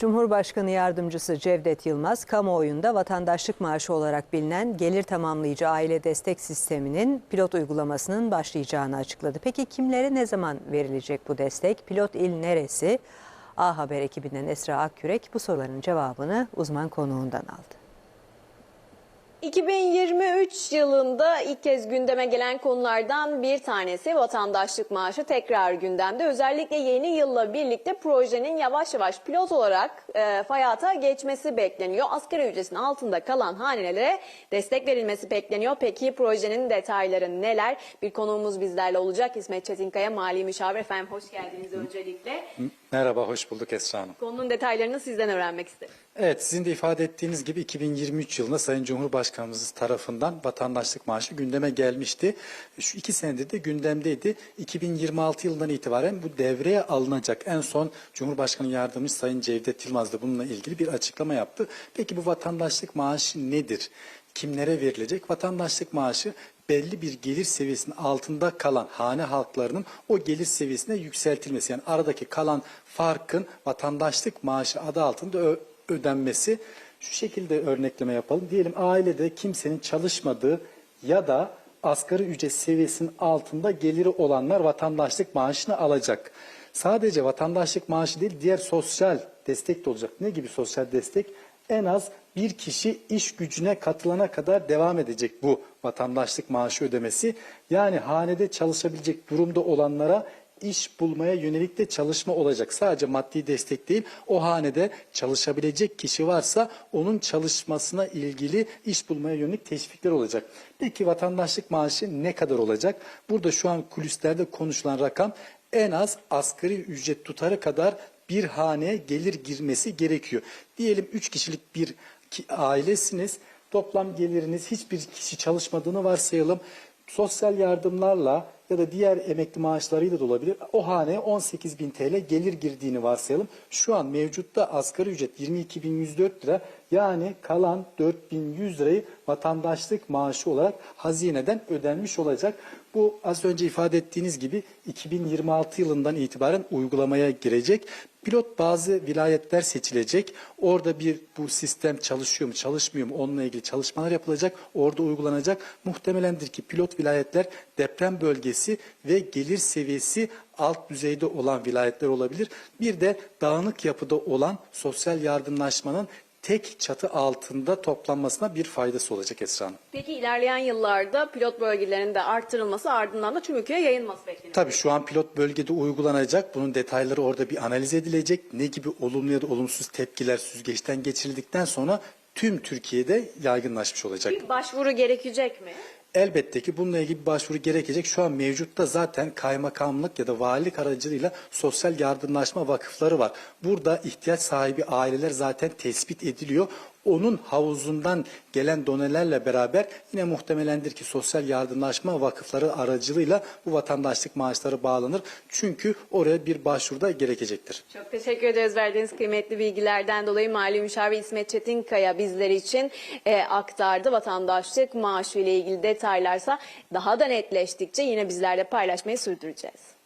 Cumhurbaşkanı Yardımcısı Cevdet Yılmaz, kamuoyunda vatandaşlık maaşı olarak bilinen gelir tamamlayıcı aile destek sisteminin pilot uygulamasının başlayacağını açıkladı. Peki kimlere ne zaman verilecek bu destek? Pilot il neresi? A Haber ekibinden Esra Akkürek bu soruların cevabını uzman konuğundan aldı. 2023 yılında ilk kez gündeme gelen konulardan bir tanesi vatandaşlık maaşı tekrar gündemde. Özellikle yeni yılla birlikte projenin yavaş yavaş pilot olarak e, hayata geçmesi bekleniyor. Asgari ücretin altında kalan hanelere destek verilmesi bekleniyor. Peki projenin detayları neler? Bir konuğumuz bizlerle olacak. İsmet Çetinkaya Mali Müşavir. Efendim hoş geldiniz öncelikle. Merhaba, hoş bulduk Esra Hanım. Konunun detaylarını sizden öğrenmek isterim. Evet, sizin de ifade ettiğiniz gibi 2023 yılında Sayın Cumhurbaşkanımız tarafından vatandaşlık maaşı gündeme gelmişti. Şu iki senedir de gündemdeydi. 2026 yılından itibaren bu devreye alınacak. En son Cumhurbaşkanı Yardımcısı Sayın Cevdet Yılmaz da bununla ilgili bir açıklama yaptı. Peki bu vatandaşlık maaşı nedir? Kimlere verilecek? Vatandaşlık maaşı belli bir gelir seviyesinin altında kalan hane halklarının o gelir seviyesine yükseltilmesi. Yani aradaki kalan farkın vatandaşlık maaşı adı altında ödenmesi. Şu şekilde örnekleme yapalım. Diyelim ailede kimsenin çalışmadığı ya da asgari ücret seviyesinin altında geliri olanlar vatandaşlık maaşını alacak. Sadece vatandaşlık maaşı değil diğer sosyal destek de olacak. Ne gibi sosyal destek? En az bir kişi iş gücüne katılana kadar devam edecek bu vatandaşlık maaşı ödemesi. Yani hanede çalışabilecek durumda olanlara iş bulmaya yönelik de çalışma olacak. Sadece maddi destek değil, o hanede çalışabilecek kişi varsa onun çalışmasına ilgili iş bulmaya yönelik teşvikler olacak. Peki vatandaşlık maaşı ne kadar olacak? Burada şu an kulislerde konuşulan rakam en az asgari ücret tutarı kadar bir haneye gelir girmesi gerekiyor. Diyelim 3 kişilik bir ailesiniz. Toplam geliriniz hiçbir kişi çalışmadığını varsayalım. Sosyal yardımlarla ya da diğer emekli maaşlarıyla da olabilir. O haneye 18 bin TL gelir girdiğini varsayalım. Şu an mevcutta asgari ücret 22.104 lira. Yani kalan 4100 lirayı vatandaşlık maaşı olarak hazineden ödenmiş olacak. Bu az önce ifade ettiğiniz gibi 2026 yılından itibaren uygulamaya girecek. Pilot bazı vilayetler seçilecek. Orada bir bu sistem çalışıyor mu, çalışmıyor mu onunla ilgili çalışmalar yapılacak. Orada uygulanacak. Muhtemelendir ki pilot vilayetler deprem bölgesi ve gelir seviyesi alt düzeyde olan vilayetler olabilir. Bir de dağınık yapıda olan sosyal yardımlaşmanın tek çatı altında toplanmasına bir faydası olacak Esra Hanım. Peki ilerleyen yıllarda pilot bölgelerinin de arttırılması ardından da tüm ülkeye yayılması bekleniyor. Tabii şu an pilot bölgede uygulanacak. Bunun detayları orada bir analiz edilecek. Ne gibi olumlu ya da olumsuz tepkiler süzgeçten geçirildikten sonra tüm Türkiye'de yaygınlaşmış olacak. Bir başvuru gerekecek mi? Elbette ki bununla ilgili bir başvuru gerekecek. Şu an mevcutta zaten kaymakamlık ya da valilik aracılığıyla sosyal yardımlaşma vakıfları var. Burada ihtiyaç sahibi aileler zaten tespit ediliyor. Onun havuzundan gelen donelerle beraber yine muhtemelendir ki sosyal yardımlaşma vakıfları aracılığıyla bu vatandaşlık maaşları bağlanır. Çünkü oraya bir başvuruda gerekecektir. Çok teşekkür ederiz verdiğiniz kıymetli bilgilerden dolayı Mali Müşavir İsmet Çetinkaya bizler için e, aktardı. Vatandaşlık maaşı ile ilgili detaylarsa daha da netleştikçe yine bizlerle paylaşmayı sürdüreceğiz.